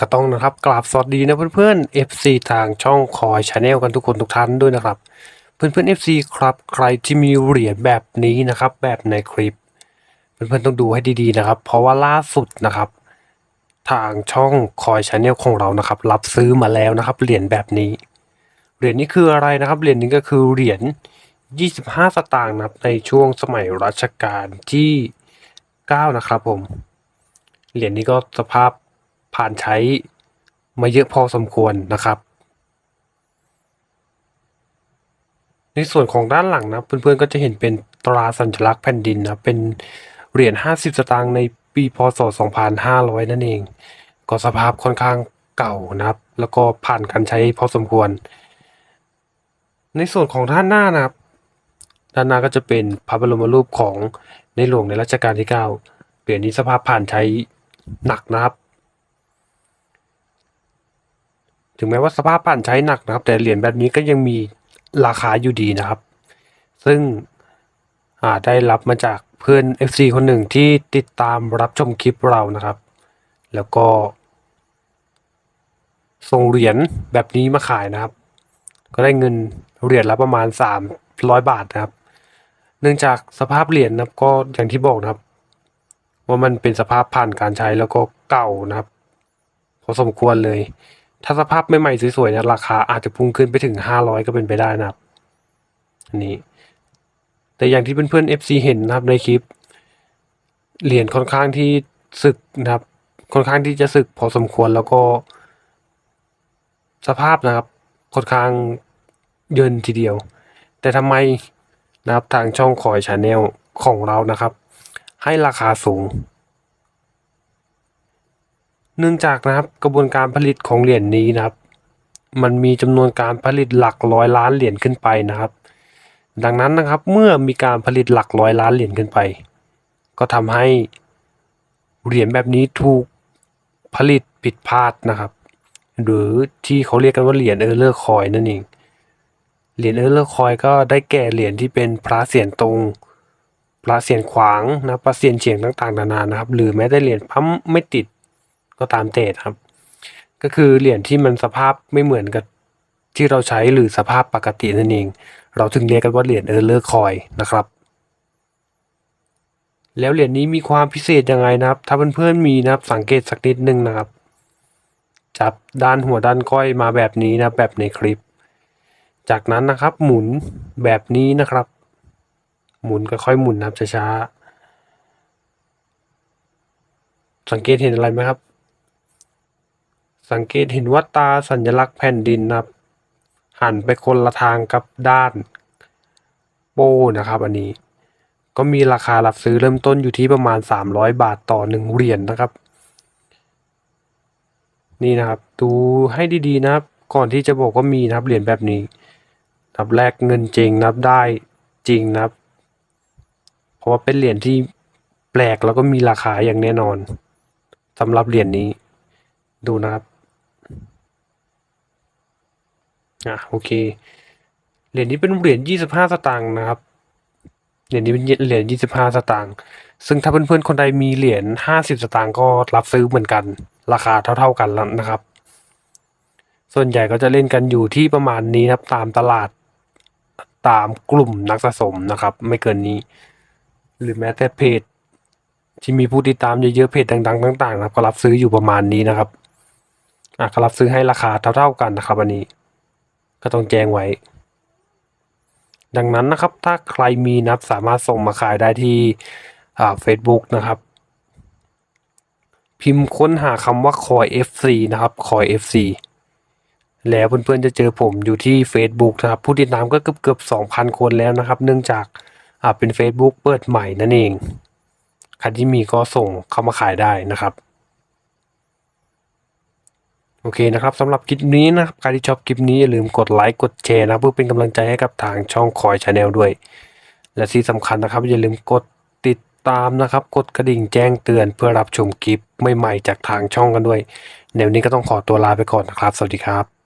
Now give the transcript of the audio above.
ก็ต้องนะครับกราบสวัสดีนะเพื่อนๆ FC ทางช่องคอยชาแนลกันทุกคนทุกท่านด้วยนะครับ เพื่อนๆ FC ครับใครที่มีเหรียญแบบนี้นะครับ แบบในคลิป เพื่อนๆต้องดูให้ดีๆนะครับ เพราะว่าล่าสุดนะครับ ทางช่องคอยชาแนลของเรานะครับ รับซื้อมาแล้วนะครับเหรียญแบบนี้เหรียญนี้คืออะไรนะครับเหรียญนี้ก็คือเหรียญ 25 สตางค์นะครับในช่วงสมัยรัชกาลที่ 9 นะครับผมเหรียญนี้ก็สภาพ ผ่านใช้มาเยอะพอสมควรนะครับ ในส่วนของด้านหลังนะเพื่อนๆก็จะเห็นเป็นตราสัญลักษณ์แผ่นดินนะเป็นเหรียญ50 สตางค์ในปีพศ 2500 นั่นเอง ก็สภาพค่อนข้างเก่านะครับ แล้วก็ผ่านการใช้พอสมควร ในส่วนของด้านหน้านะครับ ด้านหน้าก็จะเป็นพระบรมรูปของในหลวงในรัชกาลที่ 9 เหรียญนี้สภาพผ่านใช้หนักนะครับ ถึงแม้ว่าสภาพผ่านใช้หนักนะครับ แต่เหรียญแบบนี้ก็ยังมีราคาอยู่ดีนะครับ ซึ่งอ่าได้รับมาจากเพื่อน FC คนหนึ่งที่ติดตามรับชมคลิปเรานะครับ แล้วก็ ส่งเหรียญแบบนี้มาขายนะครับ ก็ได้เงินเหรียญละประมาณ 300 บาทนะครับ เนื่องจากสภาพเหรียญนะครับก็อย่างที่บอกนะครับ ว่ามันเป็นสภาพผ่านการใช้แล้วก็เก่านะครับ พอสมควรเลย ถ้าสภาพใหม่ๆสวยๆเนี่ยราคาอาจจะพุ่งขึ้นไปถึง500ก็เป็นไปได้นะครับอันนี้ แต่อย่างที่เพื่อนๆ FC เห็นนะครับในคลิป เหรียญค่อนข้างที่สึกนะครับ ค่อนข้างที่จะสึกพอสมควรแล้วก็ สภาพนะครับ ค่อนข้างเยินทีเดียว แต่ทำไมนะครับทางช่องคอยชาแนลของเรานะครับ ให้ราคาสูง เนื่องจากนะครับกระบวนการผลิตของเหรียญนี้นะครับ มันมีจำนวนการผลิตหลักร้อยล้านเหรียญขึ้นไปนะครับ ดังนั้นนะครับเมื่อมีการผลิตหลักร้อยล้านเหรียญขึ้นไป ก็ทำให้เหรียญแบบนี้ถูกผลิตผิดพลาดนะครับ หรือที่เขาเรียกกันว่าเหรียญเออร์เลอร์คอยนั่นเองเหรียญเออร์เลอร์คอยก็ได้แก่เหรียญที่เป็นพระเสียรตรงพระเสียรขวางนะพระเสียรเฉียงต่างๆนานานะครับ หรือแม้แต่เหรียญพัมไม่ติด ก็ตามเตดครับ ก็คือเหรียญที่มันสภาพไม่เหมือนกับที่เราใช้หรือสภาพปกตินั่นเอง เราถึงเรียกกันว่าเหรียญเออร์เลอร์คอยนะครับ แล้วเหรียญนี้มีความพิเศษยังไงนะครับ ถ้าเพื่อนๆมีนะครับสังเกตสักนิดนึงนะครับ จับด้านหัวด้านก้อยมาแบบนี้นะแบบในคลิป จากนั้นนะครับหมุนแบบนี้นะครับ หมุนค่อยๆหมุนนะครับช้าๆสังเกตเห็นอะไรไหมครับ สังเกตเห็นว่าตาสัญลักษณ์แผ่นดินนะครับ หันไปคนละทางกับด้านโป้นะครับอันนี้ก็มีราคารับซื้อเริ่มต้นอยู่ที่ประมาณ 300 บาทต่อหนึ่งเหรียญนะครับ นี่นะครับ ดูให้ดีๆนะครับ ก่อนที่จะบอกว่ามีนะครับเหรียญแบบนี้นับแลกเงินจริงนับได้จริงนะครับ เพราะว่าเป็นเหรียญที่แปลกแล้วก็มีราคาอย่างแน่นอนสำหรับเหรียญนี้ดูนะครับ อะโอเค เหรียญนี้เป็นเหรียญ25สตางค์นะครับ เหรียญนี้เป็นเหรียญ25สตางค์ ซึ่งถ้าเพื่อนๆคนใดมีเหรียญ50สตางค์ก็รับซื้อเหมือนกัน ราคาเท่า ๆกันแล้วนะครับ ส่วนใหญ่ก็จะเล่นกันอยู่ที่ประมาณนี้ครับ ตามตลาดตามกลุ่มนักสะสมนะครับ ไม่เกินนี้ หรือแม้แต่เพจที่มีผู้ติดตามเยอะๆเพจดังๆต่างๆนะครับก็รับซื้ออยู่ประมาณนี้นะครับอะก็รับซื้อให้ราคาเท่าๆกันนะครับอันนี้ ก็ต้องแจ้งไว้ ดังนั้นนะครับ ถ้าใครมีนับสามารถส่งมาขายได้ที่อ่า Facebook นะครับ พิมพ์ค้นหาคำว่าคอย FC นะครับคอย FC แล้วเพื่อนๆจะเจอผมอยู่ที่ Facebook นะครับ ผู้ติดตามก็เกือบเกือบ2,000 คนแล้วนะครับ เนื่องจากเป็น Facebook เปิดใหม่นั่นเองใครที่มีก็ส่งเข้ามาขายได้นะครับ โอเคนะครับสำหรับคลิปนี้นะครับใครที่ชอบคลิปนี้อย่าลืมกดไลค์กดแชร์นะเพื่อเป็นกำลังใจให้กับทางช่องคอยชาแนลด้วย และที่สำคัญนะครับ อย่าลืมกดติดตามนะครับ กดกระดิ่งแจ้งเตือนเพื่อรับชมคลิปใหม่ๆจากทางช่องกันด้วยในวนี้ก็ต้องขอตัวลาไปก่อนนะครับ สวัสดีครับ